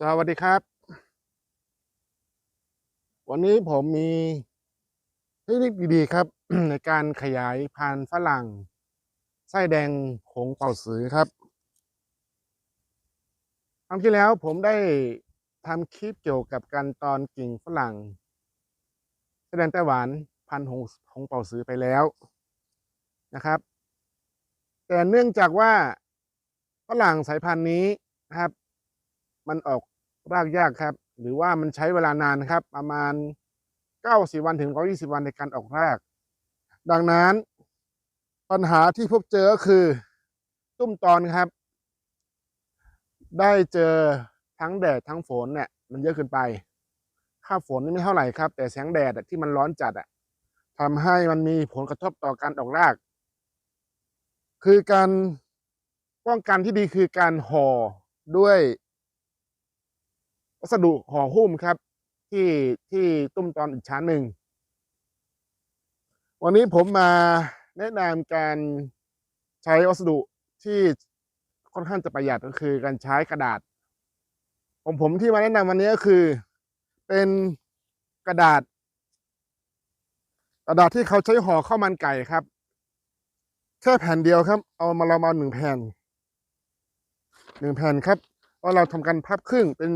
สวัสดีครับ วันนี้ผมมีเทคนิคดีๆครับ ในการขยายพันธุ์ฝรั่งไส้แดงหงเป่าสือครับครั้งที่แล้วผมได้ทำคลิปเกี่ยวกับการตอนกิ่งฝรั่งไส้แดงไต้หวันพันธุ์หงหงเป่าสือไปแล้วนะครับ แต่เนื่องจากว่าฝรั่งสายพันธุ์นี้นะครับ มันออกรากยากครับ หรือว่ามันใช้เวลานานครับ ประมาณ 90 วันถึง 120 วันในการออกราก ดังนั้น ปัญหาที่พบเจอก็คือ ตุ้มตอนครับ ได้เจอทั้งแดดทั้งฝนเนี่ยมันเยอะเกินไป ค่าฝนนี่ไม่เท่าไหร่ครับ แต่แสงแดดที่มันร้อนจัดอะทำให้มันมีผลกระทบต่อการออกราก คือการป้องกันที่ดีคือการห่อด้วย วัสดุห่อหุ้มครับ ที่ที่ตุ้มตอนอีกชั้นหนึ่ง วันนี้ผมมาแนะนำการใช้วัสดุที่ค่อนข้างจะประหยัดก็คือการใช้กระดาษของผมที่มาแนะนำวันนี้ก็คือ เป็นกระดาษ กระดาษที่เขาใช้ห่อข้าวมันไก่ครับ แค่แผ่นเดียวครับ เอามาเรามาหนึ่งแผ่นหนึ่งแผ่นครับแล้วเราทำการพับครึ่งเป็น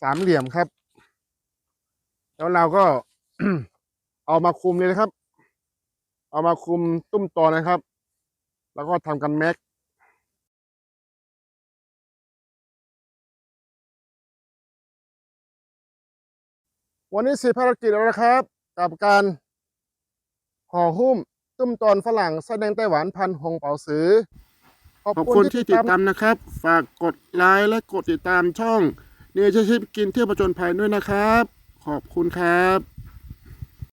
สามเหลี่ยมครับ แล้วเราก็เอามาคุมเลยนะครับ เอามาคุมตุ้มตอนะครับ แล้วก็ทำกันแม็กวันนี้สร็จภารกิจแล้วนะครับ กับการห่อหุ้มตุ้มตอนฝรั่งไส้แดงไต้หวันพันหงเป๋าสือ ขอบคุณที่ติดตามนะครับ ฝากกดไลค์และกดติดตามช่อง เนเจอร์ชิปกินเที่ยวประจนภัยด้วยนะครับ ขอบคุณครับ